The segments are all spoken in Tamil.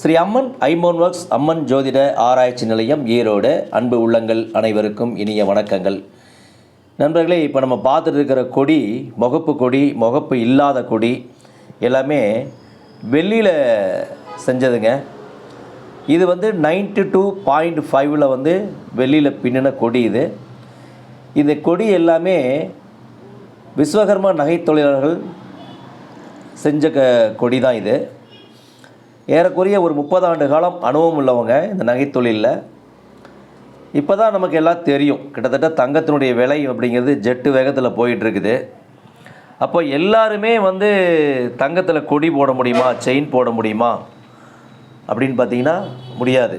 ஸ்ரீ அம்மன் ஐமோன் ஒர்க்ஸ் அம்மன் ஜோதிட ஆராய்ச்சி நிலையம் ஈரோடு. அன்பு உள்ளங்கள் அனைவருக்கும் இனிய வணக்கங்கள். நண்பர்களே இப்போ நம்ம பார்த்துட்டு இருக்கிற கொடி முகப்பு கொடி முகப்பு இல்லாத கொடி எல்லாமே வெள்ளியில் செஞ்சதுங்க. இது வந்து 92.5 டூ பாயிண்ட் ஃபைவ்ல வந்து வெள்ளியில் பின்னின கொடி இது. இந்த கொடி எல்லாமே விஸ்வகர்மா நகைத்தொழிலாளர்கள் செஞ்ச க கொடி தான் இது. ஏறக்குறைய ஒரு முப்பது ஆண்டு காலம் அனுபவம் உள்ளவங்க இந்த நகைத்தொழிலில். இப்போ தான் நமக்கு எல்லாம் தெரியும். கிட்டத்தட்ட தங்கத்தினுடைய விலை அப்படிங்கிறது ஜெட்டு வேகத்தில் போயிட்டுருக்குது. அப்போ எல்லாருமே வந்து தங்கத்தில் கொடி போட முடியுமா? செயின் போட முடியுமா? அப்படின்னு பார்த்தீங்கன்னா முடியாது.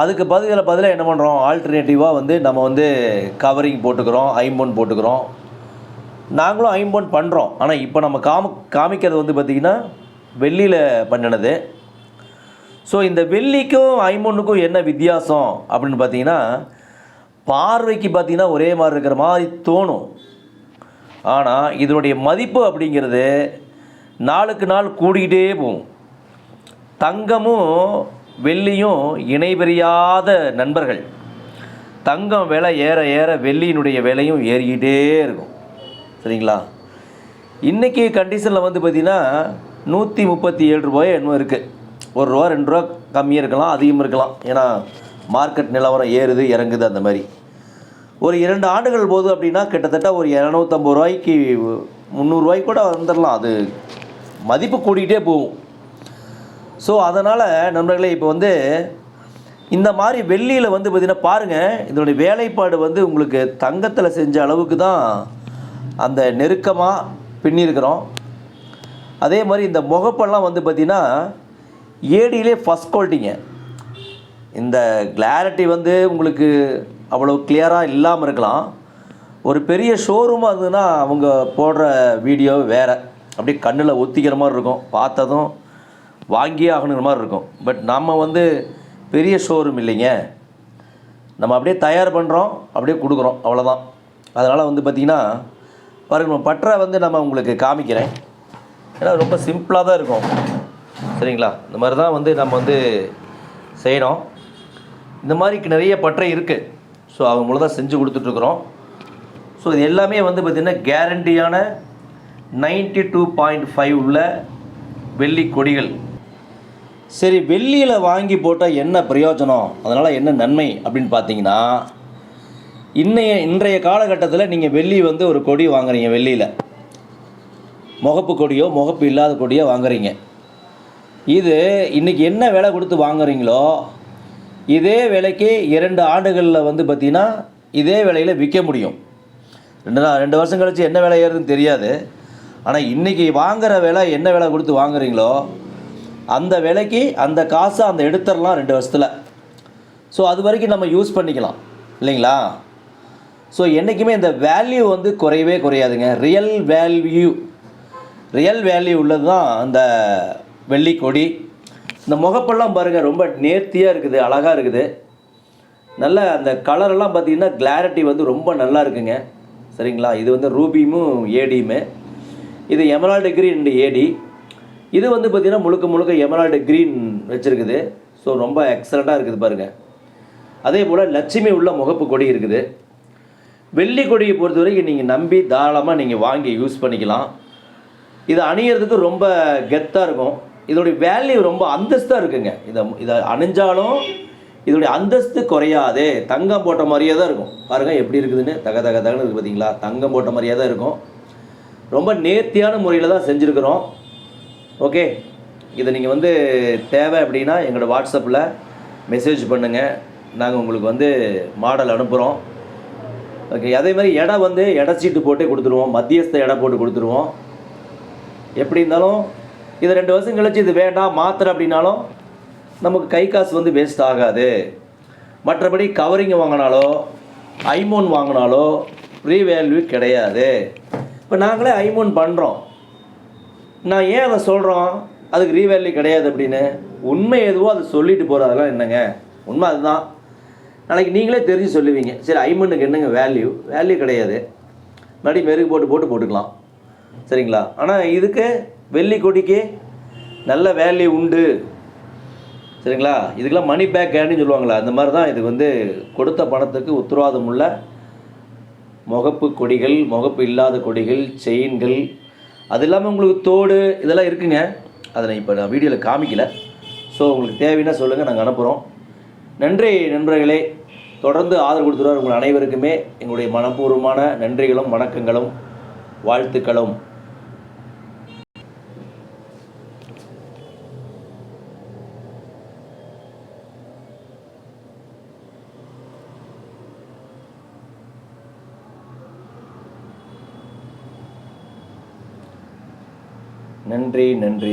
அதுக்கு பதிலில் பதிலாக என்ன பண்ணுறோம் ஆல்டர்னேட்டிவாக வந்து நம்ம வந்து கவரிங் போட்டுக்கிறோம் ஐம்பொன் போட்டுக்கிறோம். நாங்களும் ஐம்போன் பண்ணுறோம் ஆனால் இப்போ நம்ம காம காமிக்கிறது வந்து பார்த்திங்கன்னா வெள்ளியில் பண்ணினது. ஸோ இந்த வெள்ளிக்கும் ஐம்பொன்னுக்கும் என்ன வித்தியாசம் அப்படின்னு பார்த்தீங்கன்னா பார்வைக்கு பார்த்தீங்கன்னா ஒரே மாதிரி இருக்கிற மாதிரி தோணும். ஆனால் இதனுடைய மதிப்பு அப்படிங்கிறது நாளுக்கு நாள் கூடிக்கிட்டே போகும். தங்கமும் வெள்ளியும் இணைபெறியாத நண்பர்கள். தங்கம் விலை ஏற ஏற வெள்ளியினுடைய விலையும் ஏறிக்கிட்டே இருக்கும். சரிங்களா? இன்றைக்கி கண்டிஷனில் வந்து பார்த்திங்கன்னா நூற்றி முப்பத்தி ஏழு ரூபாயோ என்னமோ இருக்குது ஒரு ரூபா ரெண்டு ரூபா கம்மியாக இருக்கலாம் அதிகமாக இருக்கலாம். ஏன்னா மார்க்கெட் நிலவரம் ஏறுது இறங்குது அந்த மாதிரி. ஒரு இரண்டு ஆண்டுகள் போது அப்படின்னா கிட்டத்தட்ட ஒரு இரநூத்தம்பது ரூபாய்க்கு முந்நூறுரூவாய்க்கு கூட வந்துடலாம். அது மதிப்பு கூடிக்கிட்டே போகும். ஸோ அதனால் நண்பர்களே இப்போ வந்து இந்த மாதிரி வெள்ளியில் வந்து பார்த்திங்கன்னா பாருங்கள் இதனுடைய வேலைப்பாடு வந்து உங்களுக்கு தங்கத்தில் செஞ்ச அளவுக்கு தான் அந்த நெருக்கமாக பின்னிருக்கிறோம். அதே மாதிரி இந்த முகப்பெல்லாம் வந்து பார்த்திங்கன்னா ஏடியிலே ஃபஸ்ட் குவாலிட்டிங்க இந்த கிளாரிட்டி வந்து உங்களுக்கு அவ்வளோ கிளியராக இல்லாமல் இருக்கலாம். ஒரு பெரிய ஷோரூமாக இருந்ததுன்னா அவங்க போடுற வீடியோ வேறு. அப்படியே கண்ணில் ஒத்திக்கிற மாதிரி இருக்கும். பார்த்ததும் வாங்கியே ஆகணுங்கிற மாதிரி இருக்கும். பட் நம்ம வந்து பெரிய ஷோரூம் இல்லைங்க. நம்ம அப்படியே தயார் பண்ணுறோம் அப்படியே கொடுக்குறோம். அவ்வளோதான் அதனால் வந்து பார்த்திங்கன்னா பாருங்கள் நம்ம பற்றை வந்து நம்ம உங்களுக்கு காமிக்கிறேன். ஏன்னா ரொம்ப சிம்பிளாக தான் இருக்கும். சரிங்களா? இந்த மாதிரி தான் வந்து நம்ம வந்து செய்யணும் இந்த மாதிரி நிறைய பற்றை இருக்குது ஸோ அவங்க மூலம் தான் செஞ்சு கொடுத்துட்ருக்குறோம். ஸோ இது எல்லாமே வந்து பார்த்திங்கன்னா கேரண்டியான 92.5 டூ பாயிண்ட் ஃபைவ் உள்ள வெள்ளி கொடிகள். சரி வெள்ளியில் வாங்கி போட்டால் என்ன பிரயோஜனம்? அதனால் என்ன நன்மை அப்படின்னு பார்த்தீங்கன்னா இன்னைய இன்றைய காலகட்டத்தில் நீங்கள் வெள்ளி வந்து ஒரு கொடி வாங்குறீங்க வெள்ளியில். முகப்பு கொடியோ முகப்பு இல்லாத கொடியோ வாங்குறீங்க. இது இன்றைக்கி என்ன விலை கொடுத்து வாங்குறீங்களோ இதே விலைக்கு இரண்டு ஆண்டுகளில் வந்து பார்த்திங்கன்னா இதே விலையில் விற்க முடியும். ரெண்டு நாள் ரெண்டு வருஷம் கழித்து என்ன விலை ஏறுதுன்னு தெரியாது. ஆனால் இன்றைக்கி வாங்குகிற விலை என்ன விலை கொடுத்து வாங்குறீங்களோ அந்த விலைக்கு அந்த காசை அந்த எடுத்துடலாம் ரெண்டு வருஷத்தில். ஸோ அது வரைக்கும் நம்ம யூஸ் பண்ணிக்கலாம். இல்லைங்களா? ஸோ என்றைக்குமே இந்த வேல்யூ வந்து குறையவே குறையாதுங்க. ரியல் வேல்யூ ரியல் வேல்யூ உள்ளது தான் அந்த வெள்ளி கொடி. இந்த முகப்பெல்லாம் பாருங்கள் ரொம்ப நேர்த்தியாக இருக்குது அழகாக இருக்குது. நல்ல அந்த கலரெல்லாம் பார்த்தீங்கன்னா கிளாரிட்டி வந்து ரொம்ப நல்லா இருக்குங்க. சரிங்களா? இது வந்து ரூபியும் ஏடியுமே. இது எமரால்டு கிரீன் ஏடி இது வந்து பார்த்திங்கன்னா முழுக்க முழுக்க எமரால்டு க்ரீன் வச்சுருக்குது. ஸோ ரொம்ப எக்ஸலண்ட்டாக இருக்குது பாருங்கள் அதே போல் லட்சுமி உள்ள முகப்பு கொடி இருக்குது. வெள்ளி கொடியை பொறுத்த வரைக்கும் நீங்கள் நம்பி தாராளமாக நீங்கள் வாங்கி யூஸ் பண்ணிக்கலாம். இது அணியறதுக்கு ரொம்ப கெத்தாக இருக்கும். இதோடைய வேல்யூ ரொம்ப அந்தஸ்தாக இருக்குங்க. இதை இதை அணிஞ்சாலும் இதோடைய அந்தஸ்து குறையாதே. தங்கம் போட்ட மாதிரியே தான் இருக்கும். பாருங்கள் எப்படி இருக்குதுன்னு? தக தக தகன்னு இருக்குது பார்த்தீங்களா தங்கம் போட்ட மாதிரியே தான் இருக்கும். ரொம்ப நேர்த்தியான முறையில் தான் செஞ்சுருக்குறோம். ஓகே இதை நீங்கள் வந்து தேவை அப்படின்னா எங்களோட வாட்ஸ்அப்பில் மெசேஜ் பண்ணுங்கள் நாங்கள் உங்களுக்கு வந்து மாடல் அனுப்புகிறோம் ஓகே அதே மாதிரி எடை வந்து எடை சீட்டு போட்டே கொடுத்துருவோம். மத்தியஸ்த எடை போட்டு கொடுத்துருவோம். எப்படி இருந்தாலும் இது ரெண்டு வருஷம் கழிச்சு இது வேண்டாம் மாத்திரை அப்படின்னாலும் நமக்கு கை காசு வந்து வேஸ்ட் ஆகாது. மற்றபடி கவரிங் வாங்கினாலோ ஐமோன் வாங்கினாலோ ஃப்ரீ வேல்யூ கிடையாது. இப்போ நாங்களே ஐமோன் பண்ணுறோம் நான் ஏன் அதை சொல்கிறோம் அதுக்கு ரீவேல்யூ கிடையாது அப்படின்னு. உண்மை எதுவோ அதை சொல்லிட்டு போகிறதெல்லாம் என்னங்க? உண்மை அதுதான். நாளைக்கு நீங்களே தெரிஞ்சு சொல்லுவீங்க. சரி ஐமனுக்கு என்னங்க வேல்யூ வேல்யூ கிடையாது. மறுபடியும் மெருகு போட்டு போட்டு போட்டுக்கலாம். சரிங்களா? ஆனால் இதுக்கு வெள்ளி கொடிக்கு நல்ல வேல்யூ உண்டு. சரிங்களா? இதுக்கெல்லாம் மணி பேக் கேண்டின்னு சொல்லுவாங்களா அந்த மாதிரி தான் இது வந்து கொடுத்த பணத்துக்கு உத்தரவாதம் உள்ள முகப்பு கொடிகள் முகப்பு இல்லாத கொடிகள் செயின்கள் அது இல்லாமல் உங்களுக்கு தோடு இதெல்லாம் இருக்குங்க. அதை நான் இப்போ நான் வீடியோவில் காமிக்கல. ஸோ உங்களுக்கு தேவைன்னா சொல்லுங்கள் நாங்கள் அனுப்புகிறோம் நன்றி நண்பர்களே. தொடர்ந்து ஆதரவு கொடுத்துருவார் உங்கள் அனைவருக்குமே எங்களுடைய மனப்பூர்வமான நன்றிகளும் வணக்கங்களும் வாழ்த்துக்களும். நன்றி நன்றி.